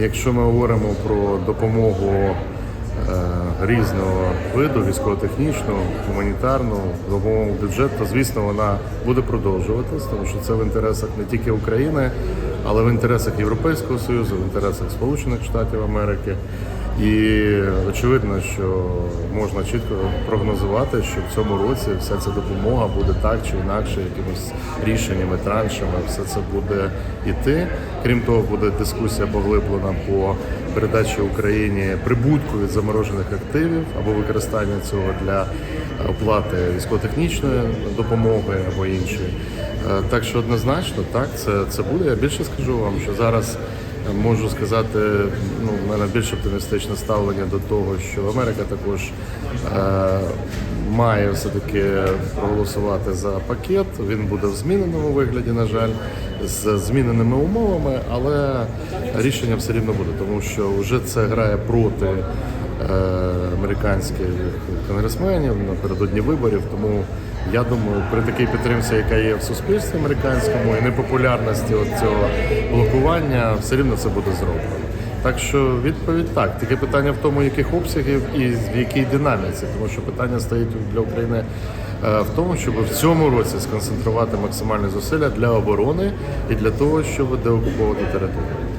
Якщо ми говоримо про допомогу е, різного виду, військово-технічну, гуманітарну, допомогу бюджету, то звісно вона буде продовжуватись, тому що це в інтересах не тільки України, але в інтересах Європейського Союзу, в інтересах Сполучених Штатів Америки. І очевидно, що можна чітко прогнозувати, що в цьому році вся ця допомога буде так чи інакше, якимось рішеннями, траншами, все це буде йти. Крім того, буде дискусія поглиблена по передачі Україні прибутку від заморожених активів або використання цього для оплати військово-технічної допомоги або іншої. Е, Так що однозначно, так це, це буде. Я більше скажу вам, що зараз можу сказати, ну в мене більш оптимістичне ставлення до того, що Америка також е, має все-таки проголосувати за пакет. Він буде в зміненому вигляді, на жаль, з зміненими умовами, але рішення все рівно буде, тому що вже це грає проти е, американських конгресменів напередодні виборів. Тому я думаю, при такій підтримці, яка є в суспільстві американському, і непопулярності цього блокування, все рівно це буде зроблено. Так що відповідь так. Таке питання в тому, яких обсягів і в якій динаміці, тому що питання стоїть для України е, в тому, щоб в цьому році сконцентрувати максимальні зусилля для оборони і для того, щоб деокуповувати територію.